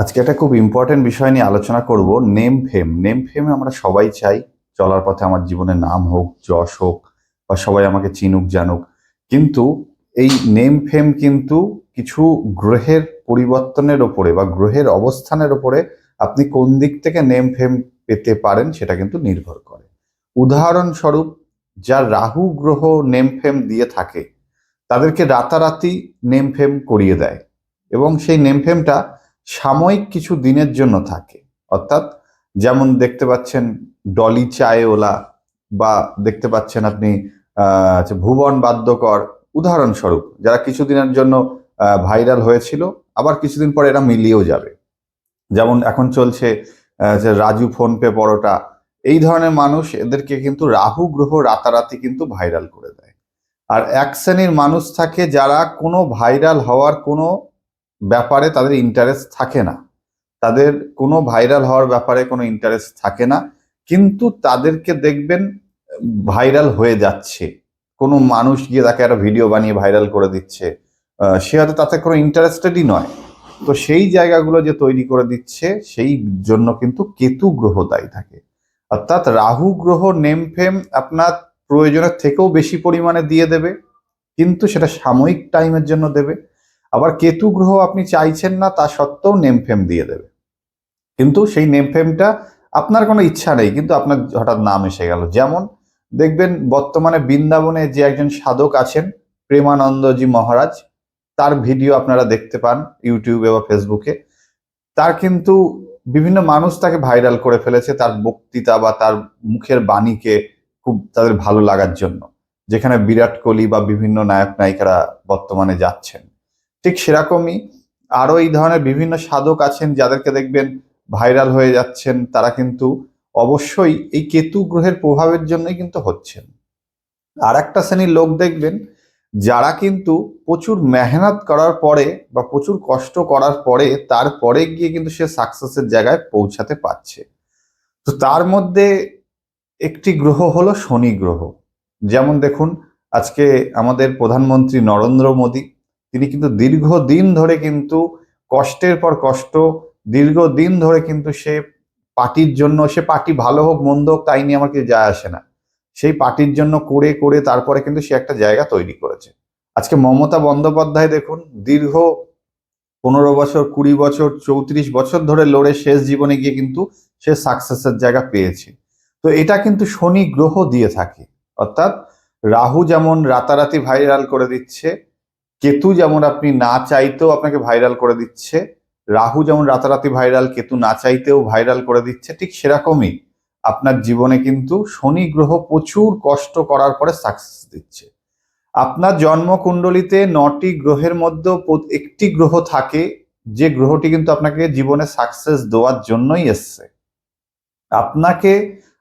আজকে একটা খুব ইম্পর্টেন্ট বিষয় নিয়ে আলোচনা করব নেম ফেম নেম ফেমে আমরা সবাই চাই চলার পথে আমার জীবনে নাম হোক, যশ হোক, বা সবাই আমাকে চিনুক, জানুক। কিন্তু এই নেম ফেম কিন্তু কিছু গ্রহের পরিবর্তনের ওপরে বা গ্রহের অবস্থানের ওপরে আপনি কোন দিক থেকে নেম ফেম পেতে পারেন সেটা কিন্তু নির্ভর করে। উদাহরণস্বরূপ, যা রাহু গ্রহ নেম ফেম দিয়ে থাকে, তাদেরকে রাতারাতি নেম ফেম করিয়ে দেয় এবং সেই নেম ফেমটা সাময়িক কিছু দিনের জন্য থাকে। অর্থাৎ যেমন দেখতে পাচ্ছেন ডলি চায়ওলা বা দেখতে পাচ্ছেন আপনি আহ, ভুবন বাদ্যকর। উদাহরণস্বরূপ যারা কিছুদিনের জন্য ভাইরাল হয়েছিল আবার কিছুদিন পরে এরা মিলিয়েও যাবে। যেমন এখন চলছে যে রাজু ফোন পে পরোটা। এই ধরনের মানুষ এদেরকে কিন্তু রাহু গ্রহ রাতারাতি কিন্তু ভাইরাল করে দেয়। আর এক শ্রেণির মানুষ থাকে যারা কোনো ভাইরাল হওয়ার কোনো ব্যাপারে তাদের ইন্টারেস্ট থাকে না। তাদের কোনো ভাইরাল হওয়ার ব্যাপারে কোনো ইন্টারেস্ট থাকে না। কিন্তু তাদেরকে দেখবেন ভাইরাল হয়ে যাচ্ছে। কোনো মানুষ গিয়ে তাকে একটা ভিডিও বানিয়ে ভাইরাল করে দিচ্ছে। সে হয়তো তাতে কোনো ইন্টারেস্টেডই নয়। তো সেই জায়গাগুলো যে তৈরি করে দিচ্ছে, সেই জন্য কিন্তু কেতু গ্রহ দায়ী থাকে। অর্থাৎ রাহু গ্রহ নেম ফেম আপনার প্রয়োজনের থেকেও বেশি পরিমাণে দিয়ে দেবে। কিন্তু সেটা সাময়িক টাইমের জন্য দেবে। আবার কেতু গ্রহ আপনি চাইছেন না, তা সত্ত্বেও নেমফেম দিয়ে দেবে। কিন্তু সেই নেমফেমটা আপনার কোনো ইচ্ছা নেই, কিন্তু আপনার হঠাৎ নাম এসে গেল। যেমন দেখবেন বর্তমানে বৃন্দাবনে যে একজন সাধক আছেন, প্রেমানন্দজি মহারাজ, তার ভিডিও আপনারা দেখতে পান ইউটিউবে বা ফেসবুকে। তার কিন্তু বিভিন্ন মানুষ তাকে ভাইরাল করে ফেলেছে, তার বক্তৃতা বা তার মুখের বাণীকে খুব তাদের ভালো লাগার জন্য। যেখানে বিরাট কোহলি বা বিভিন্ন নায়ক নায়িকারা বর্তমানে যাচ্ছেন। ঠিক সেরকমই আরও এই ধরনের বিভিন্ন সাধক আছেন যাদেরকে দেখবেন ভাইরাল হয়ে যাচ্ছেন, তারা কিন্তু অবশ্যই এই কেতু গ্রহের প্রভাবের জন্যই কিন্তু হচ্ছেন। আর একটা শ্রেণির লোক দেখবেন যারা কিন্তু প্রচুর মেহনত করার পরে বা প্রচুর কষ্ট করার পরে তারপরে গিয়ে কিন্তু সে সাকসেসের জায়গায় পৌঁছাতে পারছে। তো তার মধ্যে একটি গ্রহ হলো শনি গ্রহ। যেমন দেখুন, আজকে আমাদের প্রধানমন্ত্রী নরেন্দ্র মোদী তিনি কিন্তু দীর্ঘদিন ধরে কিন্তু কষ্টের পর কষ্ট, দীর্ঘদিন ধরে কিন্তু সে পার্টির জন্য, সে পার্টি ভালো হোক, মন্দ হোক, তাই নিয়ে আমার কিছু যায় আসে না। সেই পার্টির জন্য করে করে তারপরে কিন্তু সে একটা জায়গা তৈরি করেছে। আজকে মমতা বন্দ্যোপাধ্যায় দেখুন, দীর্ঘ পনেরো বছর, কুড়ি বছর, চৌত্রিশ বছর ধরে লড়ে শেষ জীবনে গিয়ে কিন্তু সে সাকসেসের জায়গা পেয়েছে। তো এটা কিন্তু শনি গ্রহ দিয়ে থাকে। অর্থাৎ রাহু যেমন রাতারাতি ভাইরাল করে দিচ্ছে কেতু যেমন আপনি না চাইতেও আপনাকে ভাইরাল করে দিচ্ছে, রাহু যেমন রাতারাতি ভাইরাল কেতু না চাইতেও ভাইরাল করে দিচ্ছে, ঠিক সেরকমই আপনার জীবনে কিন্তু শনি গ্রহ প্রচুর কষ্ট করার পরে সাকসেস দিচ্ছে। আপনার জন্মকুণ্ডলিতে নটি গ্রহের মধ্যে একটি গ্রহ থাকে, যে গ্রহটি কিন্তু আপনাকে জীবনে সাকসেস দেওয়ার জন্যই এসছে। আপনাকে,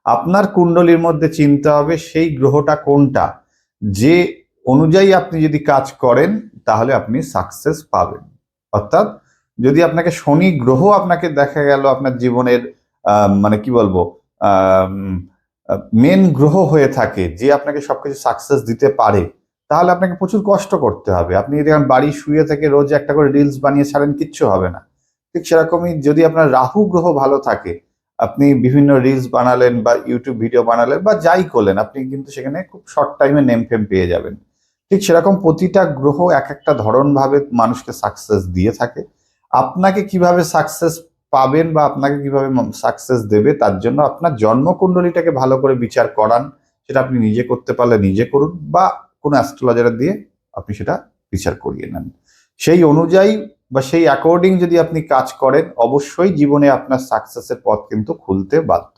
আপনার কুণ্ডলীর মধ্যে চিনতে হবে সেই গ্রহটা কোনটা, যে অনুযায়ী আপনি যদি কাজ করেন, তাহলে আপনি সাকসেস পাবেন। অর্থাৎ যদি আপনাকে শনি গ্রহ আপনাকে দেখা গেল আপনার জীবনের মানে কি বলব মেন গ্রহ হয়ে থাকে, যে আপনাকে সবকিছু সাকসেস দিতে পারে, তাহলে আপনাকে প্রচুর কষ্ট করতে হবে। আপনি যদি বাড়ি শুয়ে থেকে রোজ একটা করে রিলস বানিয়ে ছাড়েন, কিচ্ছু হবে না। ঠিক সেরকমই যদি আপনার রাহু গ্রহ ভালো থাকে, আপনি বিভিন্ন রিলস বানালেন বা ইউটিউব ভিডিও বানালেন বা যাই করলেন, আপনি কিন্তু সেখানে খুব শর্ট টাইমে নেম ফেম পেয়ে যাবেন। ঠিক সেরকম প্রতিটা গ্রহ এক একটা ধরন ভাবে মানুষকে সাকসেস দিয়ে থাকে। আপনাকে কীভাবে সাকসেস পাবেন বা আপনাকে কীভাবে সাকসেস দেবে তার জন্য আপনার জন্মকুণ্ডলীটাকে ভালো করে বিচার করান, সেটা আপনি নিজে করতে পারলে নিজে করুন বা কোনো অ্যাস্ট্রোলজার দিয়ে আপনি সেটা বিচার করিয়ে নেন। সেই অনুযায়ী বা সেই অ্যাকর্ডিং যদি আপনি কাজ করেন, অবশ্যই জীবনে আপনার সাকসেসের পথ কিন্তু খুলতে বাধ্য।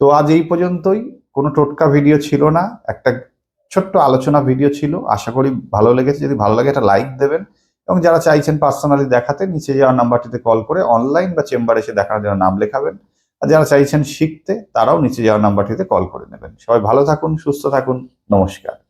তো আজ এই পর্যন্তই। কোনো টোটকা ভিডিও ছিল না। একটা ছোট্ট আলোচনা ভিডিও ছিল। আশা করি ভালো লেগেছে। যদি ভালো লাগে একটা লাইক দেবেন। এবং যারা চাইছেন পার্সোনালি দেখাতে, নিচে যাওয়ার নাম্বারটিতে কল করে অনলাইন বা চেম্বারে এসে দেখানোর জন্য নাম লেখাবেন। আর যারা চাইছেন শিখতে, তারাও নিচে যাওয়ার নাম্বারটিতে কল করে নেবেন। সবাই ভালো থাকুন, সুস্থ থাকুন। নমস্কার।